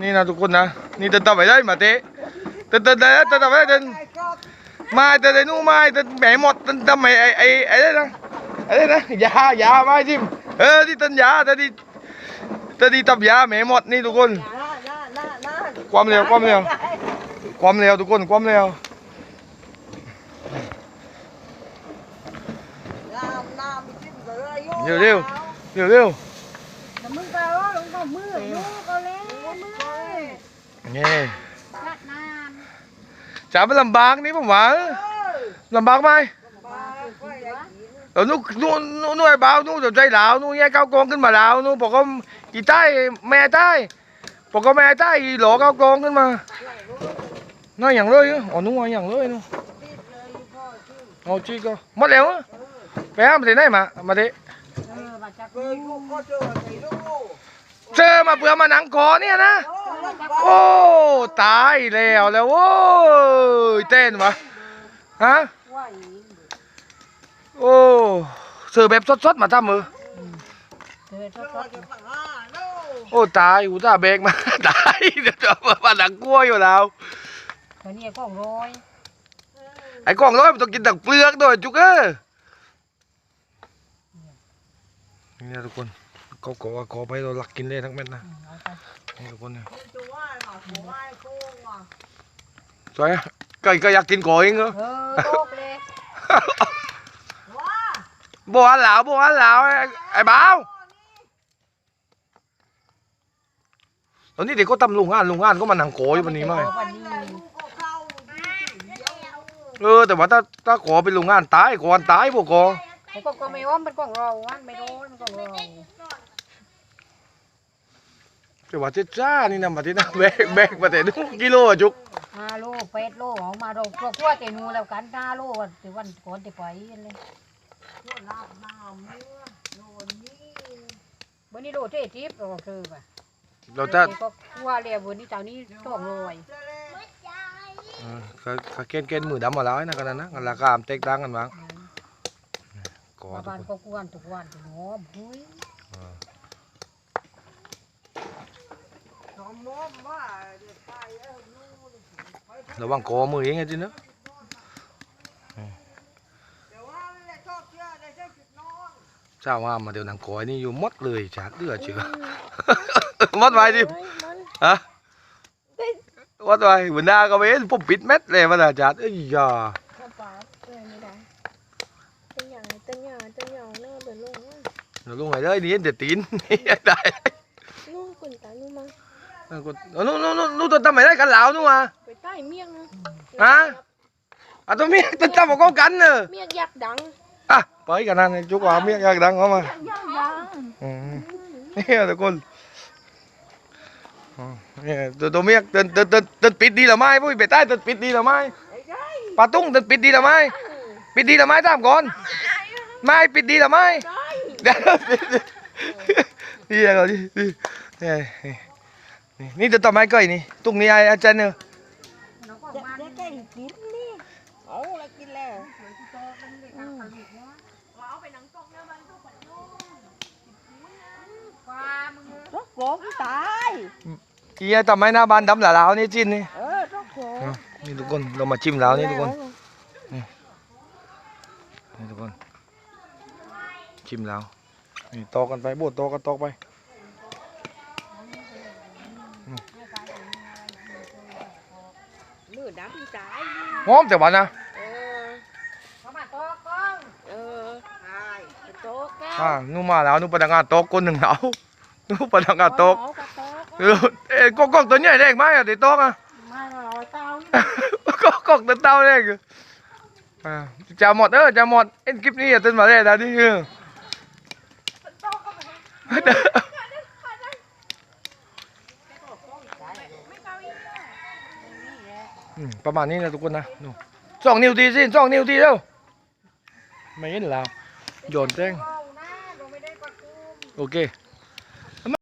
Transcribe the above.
นี่นะทุกคนนะนี่เดินต่อไปได้มาเตะเดินเดินเดินเดินต่อไปได้เดินมาเดินเดินนู่นมาเดินแหมหมดเดินทำไมไอ้ไอ้ไอ้นี่นะไอ้นี่นะยายามาจิมเออที่ต้นยาแต่ที่แต่ที่ตับยาแหมหมดนี่ทุกคน ความเร็วความเร็วความเร็วทุกคนความเร็วเร็วเร็วเร็วเร็วมึงก็ร้องมือลูกก็แล้ว นี่รัดน้จะไม่ลำบากนี่ผมว่าลำบากไหมเออนู่นนู่นนู่นนู่นไอ้บ่าวนู่นเดี๋ยวใจหลาวนู่นแย่ก้าวกองขึ้นมาแล้วนู่นบอกว่าอีใต้แม่ใต้บอกว่าแม่ใต้อีหลอก้าวกองขึ้นมาน้อยอย่างเลยอะอ๋อนู่นอย่างเลยนู่นเอาจีก็หมดแล้วอะไปหามาที่ไหนมามาดิำ เออมาจากกูเจอมาเบื่อมาหนังคอเนี่ยนะ โอ้ตายแล้วแล้วโอ้ยเต้นวะฮะว่าโอ้ซื้อแบบสดๆมาทำมือเธอชอบโอ้ตายอุตส่าห์เบรกมาตายเดี๋ยวจะมาหนังกลัวอยู่แล้วคนนี้ก็ร้อยไอ้กล้องร้อยมันต้องกินแต่เปลือกด้วยจุกเอ้ยนี่นะทุกคน เขาบอกว่าขอไปเราหลักกินเลยทั้งเม็ดนะเอาไปนี่ทุกคนเนี่ยสวยอะก็ก็อยากกินก่อเองเหรอ เออโลกเลยบัวหลาวบัวหลาวไอ้ไอ้บ่าวตอนนี้เด็กก็ทำลุงงานลุงงานก็มานั่งโกอยู่วันนี้มั้ยวันนี้เออแต่ว่าถ้าถ้าขอเป็นลุงงานตายก่อนตายพวกกอไอ้ก็ก็ไม่ว่ามันก็รอวันไม่รู้มันก็รอ แต่ว่าเจ้าจ้านี่นะมาที่นั่งแบกแบกมาแต่ดูกิโลอะจุกห้าโลแปดโลเอามาเราครอบครัวแต่นูแล้วกันห้าโลวันที่วันก่อนที่ไปเลยวันนี้โลเท่ทิพย์เราคือป่ะเราจะก็ว่าเรียวันนี้เจ้านี้ต้องรวยเออเขาเขาเกณฑ์เกณฑ์มือดำมาแล้วนะกันนะกันราคามันแตกต่างกันบ้างกอมาทุบ้านกคนก็กวนทุกวันทุกหอมเฮ้ย ระวังกอมือเองไงจีเนอะเจ้าว่ามาเดี๋ยวหนังกอยนี่อยู่หมดเลยจัดเลือดเชื่อหมดไปดิฮะหมดไปบนหน้าก็ไม่เห็นผมปิดเม็ดเลยมันอาจัดเอ้ยอย่ากระป๋าเพื่อนไม่ได้เป็นอย่างเป็นอย่างเป็นอย่างเน่าเป็นลงว่าเราลงไหนเลยนี่เห็นแต่ตีนได้นู่นคนตานู่นมา เออกูเอานู่นนู่นนู่นนู่นตัวทำไมได้กันเหลานู่นมาไปใต้เมียงนะฮะ อะตัวเมียตัวจับบอกกันเนอะเมียงยักษ์ดังอะไปกันนั่นจุกว่าเมียอยากดังเข้ามายักษ์ดังอืมนี่ทุกคนอ๋อนี่ตัวตัวเมียเดินเดินเดินเดินปิดดีหรือไม่พวกไปใต้เดินปิดดีหรือไม่ปลาตุ้งเดินปิดดีหรือไม่ปิดดีหรือไม่ตามก่อนไม่ปิดดีหรือไม่เดี๋ยวปิดดีเดี๋ยวดิดินี่ นี่นี่ตัวต่อไม้ก้อยนี่ตุ้งนี่ไอ้อาจารย์เนอะเราก็จะมันจะแก่กินนี่เอาอะไรกินแล้วความึงรถโกงตายอีไอ้ต่อไม้หน้าบ้านดำหลาวนี่จิ้นนี่เออรถโกงนี่ทุกคนเรามาจิ้มแล้วนี่ทุกคนนี่ทุกคนชิมแล้วนี่ตอกันไปบดตอกกันตอกไป มือดำตายหอมแต่ว่านะเออเขามาตอกก้องเออใช่โต๊ะแก้วอ่านู่นมาแล้วนู่นพนักงานตอกคนหนึ่งแล้วนู่นพนักงานตอกเอากระโต๊ะเออเอ้ยกอกกเตัวใหญ่เด็กไหมอะติดตอกอะมาเราเต้ากอกกอกตัวเต้าเด็กอ่าจะหมดเออจะหมดเอ็นคลิปนี้อย่าตื่นมาเลยนะนี่เอออืม ประมาณนี้นะทุกคนนะนู่นสองนิ้วทีสิสองนิ้วทีเร็วไม่เห็นแล้วโยนแจ้งเอานะเราไม่ได้กระตุ้มโอเค